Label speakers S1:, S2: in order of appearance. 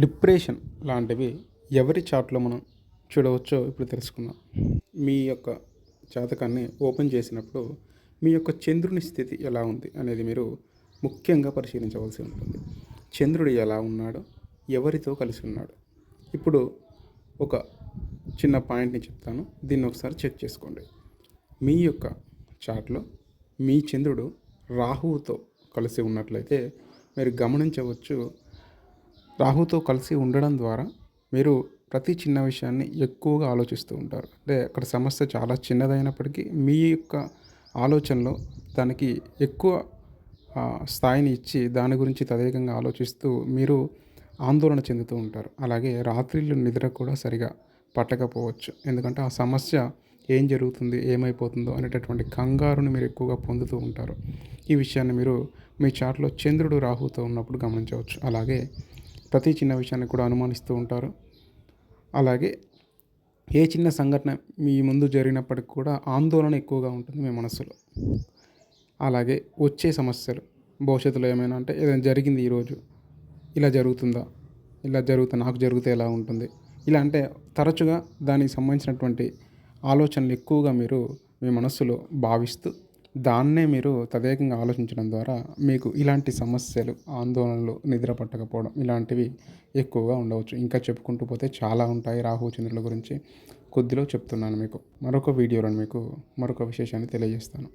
S1: Depression లాంటివి ఎవరి చార్ట్లో మనం చూడవచ్చో ఇప్పుడు తెలుసుకుందాం. మీ యొక్క జాతకాన్ని ఓపెన్ చేసినప్పుడు మీ యొక్క చంద్రుని స్థితి ఎలా ఉంది అనేది మీరు ముఖ్యంగా పరిశీలించవలసి ఉంటుంది. చంద్రుడు ఎలా ఉన్నాడు? ఎవరితో కలిసి ఉన్నాడు? ఇప్పుడు ఒక చిన్న పాయింట్ని చెప్తాను. దీన్ని ఒకసారి చెక్ చేసుకోండి. మీ యొక్క చార్ట్లో మీ చంద్రుడు రాహువుతో కలిసి ఉన్నట్లయితే మీరు గమనించవచ్చు రాహుతో కలిసి ఉండడం ద్వారా మీరు ప్రతి చిన్న విషయాన్ని ఎక్కువగా ఆలోచిస్తూ ఉంటారు. అంటే అక్కడ సమస్య చాలా చిన్నదైనప్పటికీ మీ యొక్క ఆలోచనలో దానికి ఎక్కువ స్థాయిని ఇచ్చి దాని గురించి తదేకంగా ఆలోచిస్తూ మీరు ఆందోళన చెందుతూ ఉంటారు. అలాగే రాత్రిళ్ళు నిద్ర కూడా సరిగా పట్టకపోవచ్చు. ఎందుకంటే ఆ సమస్య ఏం జరుగుతుంది ఏమైపోతుందో అనేటటువంటి కంగారుని మీరు ఎక్కువగా పొందుతూ ఉంటారు. ఈ విషయాన్ని మీరు మీ చాట్లో చంద్రుడు రాహుతో ఉన్నప్పుడు గమనించవచ్చు. అలాగే ప్రతి చిన్న విషయాన్ని కూడా అనుమానిస్తూ ఉంటారు. అలాగే ఏ చిన్న సంఘటన మీ ముందు జరిగినప్పటికి కూడా ఆందోళన ఎక్కువగా ఉంటుంది మీ మనసులో. అలాగే వచ్చే సమస్యలు భవిష్యత్తులో ఏమైనా అంటే ఏదైనా జరిగింది ఈరోజు ఇలా జరుగుతుందా ఇలా జరుగుతా నాకు జరిగితే ఎలా ఉంటుంది ఇలా అంటే తరచుగా దానికి సంబంధించినటువంటి ఆలోచనలు ఎక్కువగా మీరు మీ మనస్సులో భావిస్తూ దాన్నే మీరు తదేకంగా ఆలోచించడం ద్వారా మీకు ఇలాంటి సమస్యలు ఆందోళనలు నిద్ర పట్టకపోవడం ఇలాంటివి ఎక్కువగా ఉండవచ్చు. ఇంకా చెప్పుకుంటూ పోతే చాలా ఉంటాయి రాహు చంద్రుల గురించి. కొద్దిలో చెప్తున్నాను మీకు. మరొక వీడియోలో మీకు మరొక విశేషాన్ని తెలియజేస్తాను.